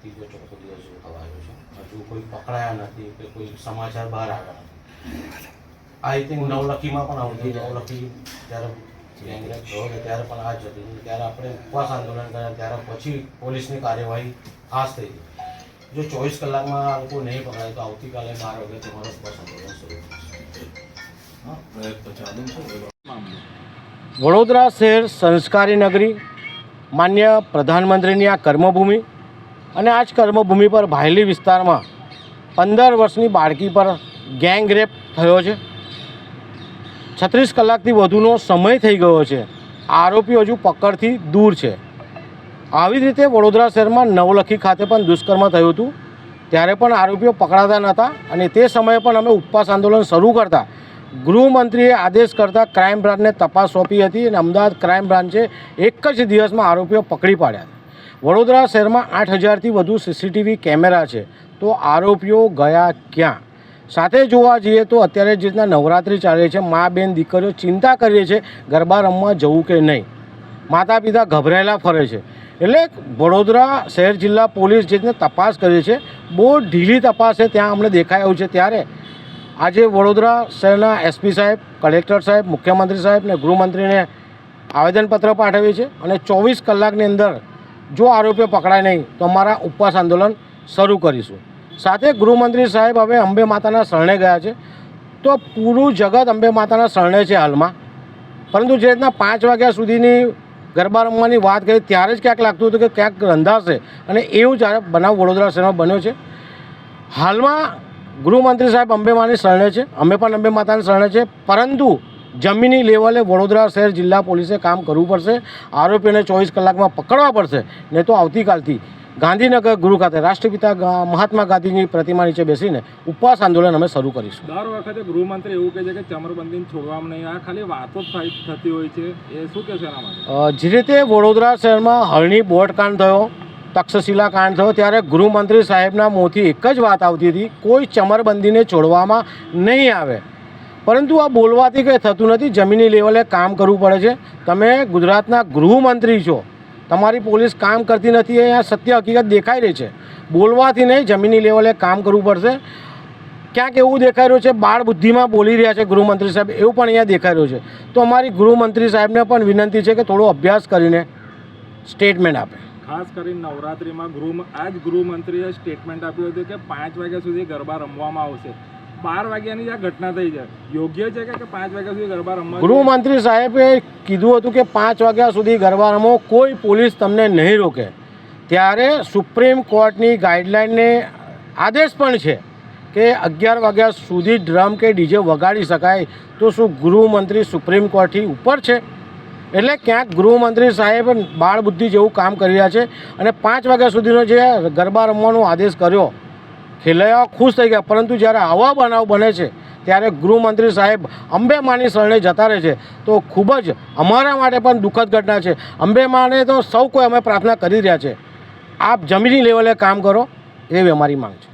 ત્રીજો ચોથો દિવસ જેવો થવાયો છે. હજુ કોઈ પકડાયા નથી કે કોઈ સમાચાર બહાર આવ્યા નથી. આઈ થિંક નવલખીમાં પણ આવું થયું નવલખી જ્યારે ગેંગરેપ થયો ત્યારે પણ આ જ હતી. ત્યારે આપણે ઉપવાસ આંદોલન કર્યા. ત્યારે પછી પોલીસની કાર્યવાહી ખાસ થઈ ગઈ. જો ચોવીસ કલાકમાં આ લોકો નહીં પકડાય તો આવતીકાલે બાર વાગે તમારો ઉપવાસ આંદોલન શરૂ થશે. હા પ્રયત્ન ચાલુ છે. એ મામલે વડોદરા શહેર સંસ્કારી નગરી માન્ય પ્રધાનમંત્રીની આ કર્મભૂમિ અને આ જ કર્મભૂમિ પર ભાયલી વિસ્તારમાં પંદર વર્ષની બાળકી પર ગેંગ રેપ થયો છે. છત્રીસ કલાકથી વધુનો સમય થઈ ગયો છે. આરોપી હજુ પકડથી દૂર છે. આવી જ રીતે વડોદરા શહેરમાં નવલખી ખાતે પણ દુષ્કર્મ થયું હતું. ત્યારે પણ આરોપીઓ પકડાતા નહોતા અને તે સમયે પણ અમે ઉપવાસ આંદોલન શરૂ કરતા. ગૃહમંત્રીએ આદેશ કરતા ક્રાઇમ બ્રાન્ચને તપાસ સોંપી હતી અને અમદાવાદ ક્રાઇમ બ્રાન્ચે એક જ દિવસમાં આરોપીઓ પકડી પાડ્યા વડોદરા શહેરમાં આઠ હજારથી વધુ સીસીટીવી કેમેરા છે. તો આરોપીઓ ગયા ક્યાં? સાથે જોવા જઈએ તો અત્યારે જે રીતના નવરાત્રિ ચાલે છે, મા બેન દીકરીઓ ચિંતા કરીએ છે, ગરબા રમવા જવું કે નહીં? માતા પિતા ગભરાયેલા ફરે છે. એટલે વડોદરા શહેર જિલ્લા પોલીસ જે રીતના તપાસ કરે છે, બહુ ઢીલી તપાસ છે, ત્યાં અમને દેખાયું છે. ત્યારે આજે વડોદરા શહેરના એસપી સાહેબ, કલેક્ટર સાહેબ, મુખ્યમંત્રી સાહેબ ને ગૃહમંત્રીને આવેદનપત્ર પાઠવ્યું છે અને ચોવીસ કલાકની અંદર જો આરોપીઓ પકડાય નહીં, તો અમારા ઉપવાસ આંદોલન શરૂ કરીશું. સાથે ગૃહમંત્રી સાહેબ હવે અંબે માતાના શરણે ગયા છે. તો પૂરું જગત અંબે માતાના શરણે છે હાલમાં. પરંતુ જે રીતના પાંચ વાગ્યા સુધીની ગરબા રમવાની વાત કરી, ત્યારે જ ક્યાંક લાગતું હતું કે ક્યાંક રંધાશે. અને એવું જ્યારે બનાવ વડોદરા શહેરમાં બન્યો છે. હાલમાં ગૃહમંત્રી સાહેબ અંબેમાની શરણે છે. અમે પણ અંબે માતાની શરણે છે. પરંતુ જમીની લેવલે વડોદરા શહેર જિલ્લા પોલીસે કામ કરવું પડશે. આરોપીને ચોવીસ કલાકમાં પકડવા પડશે. નહીં તો આવતીકાલથી ગાંધીનગર ગૃહ ખાતે રાષ્ટ્રપિતા મહાત્મા ગાંધીની પ્રતિમા નીચે બેસીને ઉપવાસ આંદોલન અમે શરૂ કરીશું. દર વખતે ગૃહમંત્રી એવું કહે છે કે ચમરબંધીને છોડવામાં નહીં આ ખાલી વાતો જ થતી હોય છે. એ શું એના માટે? જે રીતે વડોદરા શહેરમાં હળની બોટ કાંડ થયો તક્ષશિલા કાંડ થયો ત્યારે ગૃહમંત્રી સાહેબના મોંથી એક જ વાત આવતી હતી કોઈ ચમરબંધીને છોડવામાં નહીં આવે. પરંતુ આ બોલવાથી કંઈ થતું નથી. જમીની લેવલે કામ કરવું પડે છે. તમે ગુજરાતના ગૃહમંત્રી છો. તમારી પોલીસ કામ કરતી નથી. અહીંયા સત્ય હકીકત દેખાઈ રહી છે. બોલવાથી નહીં, જમીની લેવલે કામ કરવું પડશે. ક્યાંક એવું દેખાઈ રહ્યું છે, બાળ બુદ્ધિમાં બોલી રહ્યા છે ગૃહમંત્રી સાહેબ. એવું પણ અહીંયા દેખાઈ રહ્યું છે. તો અમારી ગૃહમંત્રી સાહેબને પણ વિનંતી છે કે થોડો અભ્યાસ કરીને સ્ટેટમેન્ટ આપે. ખાસ કરીને નવરાત્રિમાં ગૃહ આ જ ગૃહમંત્રીએ સ્ટેટમેન્ટ આપ્યું હતું કે પાંચ વાગ્યા સુધી ગરબા રમવામાં આવશે. બાર વાગ્યાની આ ઘટના થઈ છે. યોગ્ય છે કે પાંચ વાગ્યા સુધી ગરબા રમવા ગૃહમંત્રી સાહેબે કીધું હતું કે પાંચ વાગ્યા સુધી ગરબા રમો, કોઈ પોલીસ તમને નહીં રોકે. ત્યારે સુપ્રીમ કોર્ટની ગાઈડલાઇનને આદેશ પણ છે કે અગિયાર વાગ્યા સુધી ડ્રમ કે ડીજે વગાડી શકાય તો શું ગૃહમંત્રી સુપ્રીમ કોર્ટથી ઉપર છે? એટલે ક્યાંક ગૃહમંત્રી સાહેબ બાળબુદ્ધિ જેવું કામ કરી રહ્યા છે અને પાંચ વાગ્યા સુધીનો જે ગરબા રમવાનો આદેશ કર્યો ખેલૈયાઓ ખુશ થઈ ગયા. પરંતુ જ્યારે આવા બનાવ બને છે, ત્યારે ગૃહમંત્રી સાહેબ અંબેમાની શરણે જતા રહે છે. તો ખૂબ જ અમારા માટે પણ દુઃખદ ઘટના છે. અંબેમાને તો સૌ કોઈ અમે પ્રાર્થના કરી રહ્યા છે. આપ જમીની લેવલે કામ કરો, એવી અમારી માંગ છે.